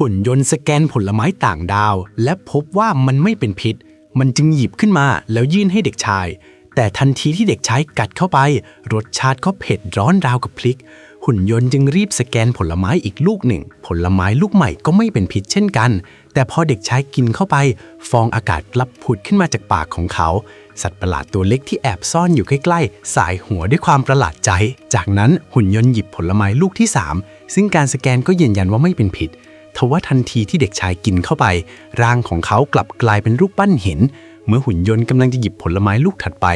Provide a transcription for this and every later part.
หุ่นยนต์สแกนผลไม้ต่างดาว และพบว่ามันไม่เป็นพิษ มันจึงหยิบขึ้นมาแล้วยื่นให้เด็กชาย แต่ทันทีที่เด็กชายกัดเข้าไป รสชาติก็เผ็ดร้อนราวกับพริก หุ่นยนต์จึงรีบสแกนผลไม้อีกลูกหนึ่ง ผลไม้ลูกใหม่ก็ไม่เป็นพิษเช่นกัน แต่พอเด็กชายกินเข้าไป ฟองอากาศกลับผุดขึ้นมาจากปากของเขาสัตว์ประหลาดตัวเล็กที่แอบซ่อนอยู่ใกล้ๆ สายหัวด้วยความประหลาดใจ จากนั้นหุ่นยนต์หยิบผลไม้ลูกที่ 3 ซึ่งการสแกนก็ยืนยันว่าไม่เป็นผิด ทว่าทันทีที่เด็กชายกินเข้าไป ร่างของเขากลับกลายเป็นรูปปั้นหิน เมื่อหุ่นยนต์กำลังจะหยิบผลไม้ลูกถัดไป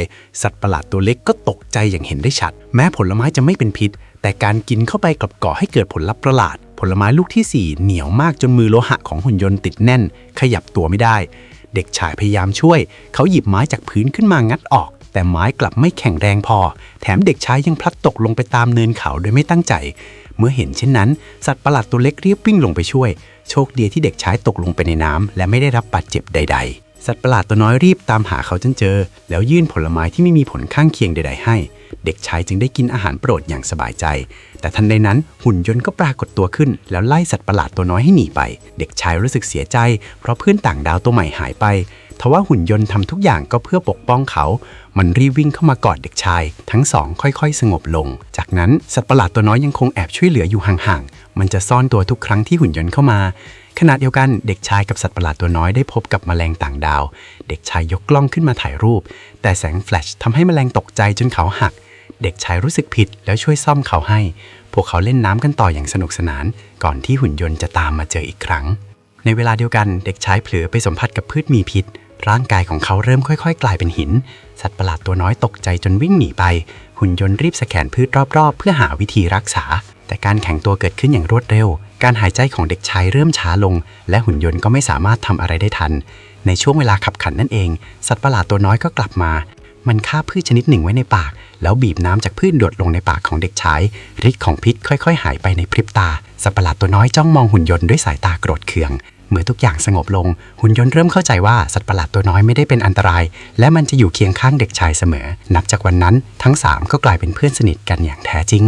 สัตว์ประหลาดตัวเล็กก็ตกใจอย่างเห็นได้ชัด แม้ผลไม้จะไม่เป็นพิษ แต่การกินเข้าไปกลับก่อให้เกิดผลลัพธ์ประหลาด ผลไม้ลูกทีสี่4 เหนียวมากจนมือโลหะของหุ่นยนต์ติดแน่น ขยับตัวไม่ได้ เด็กชายพยายามช่วย เขาหยิบไม้จากพื้นขึ้นมางัดออก แต่ไม้กลับไม่แข็งแรงพอ แถมเด็กชายยังพลัดตกลงไปตามเนินเขาโดยไม่ตั้งใจ เมื่อเห็นเช่นนั้น สัตว์ประหลาดตัวเล็กรีบวิ่งลงไปช่วย โชคดีที่เด็กชายตกลงไปในน้ำและไม่ได้รับบาดเจ็บใด ๆ สัตว์ประหลาดตัวน้อยรีบตามหาเขาจนเจอ แล้วยื่นผลไม้ที่ไม่มีผลข้างเคียงใด ๆ ให้ เด็กชายจึงได้กินอาหารโปรดอย่างสบายใจ แต่ทันใดนั้นหุ่นยนต์ก็ปรากฏตัวขึ้น แล้วไล่สัตว์ประหลาดตัวน้อยให้หนีไป เด็กชายรู้สึกเสียใจ เพราะเพื่อนต่างดาวตัวใหม่หายไป ทว่าหุ่นยนต์ทำทุกอย่างก็เพื่อปกป้องเขา มันรีวิ่งเข้ามากอดเด็กชาย ทั้งสองค่อยๆ สงบลง จากนั้นสัตว์ประหลาดตัวน้อยยังคงแอบช่วยเหลืออยู่ห่างๆ มันจะซ่อนตัวทุกครั้งที่หุ่นยนต์เข้ามา ขณะเดียวกันเด็กชายกับสัตว์ประหลาดตัวน้อยได้พบกับแมลงต่างดาว เด็กชายยกกล้องขึ้นมาถ่ายรูป แต่แสงแฟลชทำให้แมลงตกใจจนเขาหัก เด็กชายรู้สึกผิดแล้วช่วยซ่อมเขาให้ พวกเขาเล่นน้ำกันต่ออย่างสนุกสนาน ก่อนที่หุ่นยนต์จะตามมาเจออีกครั้งในเวลาเดียวกันเด็กชายเผลอไปสัมผัสกับพืชมีพิษ ร่างกายของเขาเริ่มค่อยๆ กลายเป็นหิน สัตว์ประหลาดตัวน้อยตกใจจนวิ่งหนีไป หุ่นยนต์รีบสแกนพืชรอบๆ เพื่อหาวิธีรักษา แต่การแข็งตัวเกิดขึ้นอย่างรวดเร็ว การหายใจของเด็กชายเริ่มช้าลง และหุ่นยนต์ก็ไม่สามารถทำอะไรได้ทัน ในช่วงเวลาขับขันนั่นเอง สัตว์ประหลาดตัวน้อยก็กลับมา มันฆ่าพืชชนิดหนึ่งไว้ในปาก แล้วบีบน้ำจากพืชหยดลงในปากของเด็กชายฤทธิ์ของพิษค่อย ๆ หายไปในพริบตา สัตว์ประหลาดตัวน้อยจ้องมองหุ่นยนต์ด้วยสายตาโกรธเคือง เมื่อทุกอย่างสงบลง หุ่นยนต์เริ่มเข้าใจว่าสัตว์ประหลาดตัวน้อยไม่ได้เป็นอันตราย และมันจะอยู่เคียงข้างเด็กชายเสมอ นับจากวันนั้นทั้งสามก็กลายเป็นเพื่อนสนิทกันอย่างแท้จริง